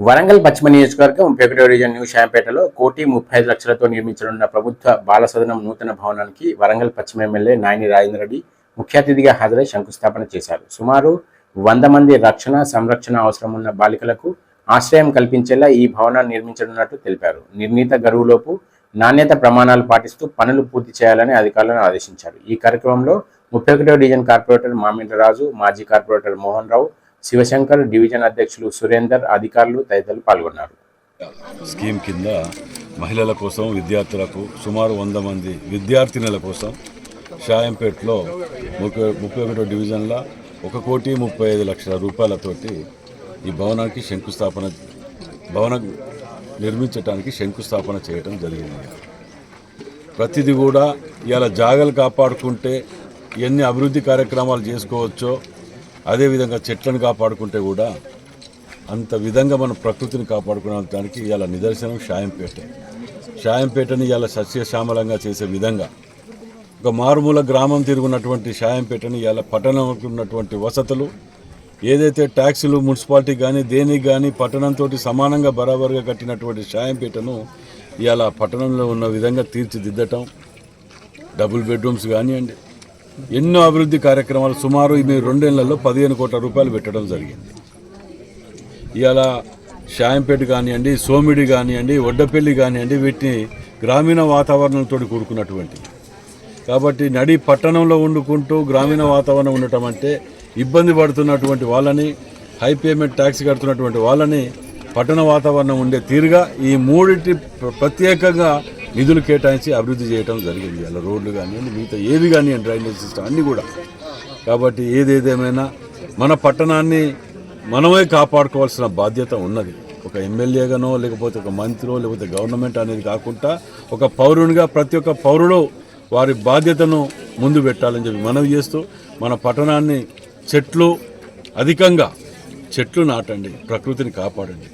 వరంగల్ పశ్చిమ నియోజకవర్గం ముప్పై ఒకటో డివిజన్ న్యూ షాంపేటలో కోటి ముప్పై ఐదు లక్షలతో నిర్మించనున్న ప్రభుత్వ బాలసదనం నూతన భవనానికి వరంగల్ పశ్చిమ ఎమ్మెల్యే నాయని రాజేంద్ర రెడ్డి ముఖ్య అతిథిగా హాజరై శంకుస్థాపన చేశారు. సుమారు వంద మంది రక్షణ సంరక్షణ అవసరం ఉన్న బాలికలకు ఆశ్రయం కల్పించేలా ఈ భవనాన్ని నిర్మించనున్నట్టు తెలిపారు. నిర్ణీత గడువులోపు నాణ్యత ప్రమాణాలు పాటిస్తూ పనులు పూర్తి చేయాలని అధికారులను ఆదేశించారు. ఈ కార్యక్రమంలో ముప్పై ఒకటో డివిజన్ కార్పొరేటర్ మామింద్రరాజు మాజీ కార్పొరేటర్ మోహన్ రావు శివశంకర్ డివిజన్ అధ్యక్షులు సురేందర్ అధికారులు తదితరులు పాల్గొన్నారు. స్కీమ్ కింద మహిళల కోసం విద్యార్థులకు సుమారు వంద మంది విద్యార్థినుల కోసం షాయంపేటలో ముప్పై ముప్పై ఒకటో డివిజన్లో ఒక కోటి ముప్పై ఐదు లక్షల రూపాయలతోటి ఈ భవనానికి శంకుస్థాపన భవనం నిర్మించడానికి శంకుస్థాపన చేయడం జరిగింది. ప్రతిదీ కూడా ఇలా జాగలు కాపాడుకుంటే ఎన్ని అభివృద్ధి కార్యక్రమాలు చేసుకోవచ్చో అదేవిధంగా చెట్లను కాపాడుకుంటే కూడా అంత విధంగా మనం ప్రకృతిని కాపాడుకోవడానికి ఇవాళ నిదర్శనం షాయంపేట. షాయంపేటని ఇవాళ సస్యశ్యామలంగా చేసే విధంగా ఒక మారుమూల గ్రామం తిరుగున్నటువంటి షాయంపేటని ఇవాళ పట్టణంలో ఉన్నటువంటి వసతులు ఏదైతే ట్యాక్సులు మున్సిపాలిటీ కానీ దేనికి కానీ పట్టణంతో సమానంగా బరాబరుగా కట్టినటువంటి షాయంపేటను ఇవాళ పట్టణంలో ఉన్న విధంగా తీర్చిదిద్దటం డబుల్ బెడ్రూమ్స్ కానివ్వండి ఎన్నో అభివృద్ధి కార్యక్రమాలు సుమారు ఈ రెండేళ్ళలో పదిహేను కోట్ల రూపాయలు పెట్టడం జరిగింది. ఇవాళ షాయంపేట కానివ్వండి సోమిడి కానివ్వండి వడ్డపల్లి కానివ్వండి వీటిని గ్రామీణ వాతావరణంతో కూడుకున్నటువంటి. కాబట్టి నడి పట్టణంలో వండుకుంటూ గ్రామీణ వాతావరణం ఉండటం అంటే ఇబ్బంది పడుతున్నటువంటి వాళ్ళని హై పేమెంట్ ట్యాక్స్ కడుతున్నటువంటి వాళ్ళని పట్టణ వాతావరణం ఉండే తీరుగా ఈ మూడింటి ప్రత్యేకంగా నిధులు కేటాయించి అభివృద్ధి చేయడం జరిగింది. అలా రోడ్లు కానివ్వండి మిగతా ఏవి కానివ్వండి డ్రైనేజ్ సిస్టమ్ అన్నీ కూడా. కాబట్టి ఏదేదేమైనా మన పట్టణాన్ని మనమే కాపాడుకోవాల్సిన బాధ్యత ఉన్నది. ఒక ఎమ్మెల్యేగానో లేకపోతే ఒక మంత్రో లేకపోతే గవర్నమెంట్ అనేది కాకుండా ఒక పౌరునిగా ప్రతి ఒక్క పౌరుడు వారి బాధ్యతను ముందు పెట్టాలని చెప్పి మనవి చేస్తూ మన పట్టణాన్ని చెట్లు అధికంగా చెట్లు నాటండి ప్రకృతిని కాపాడండి.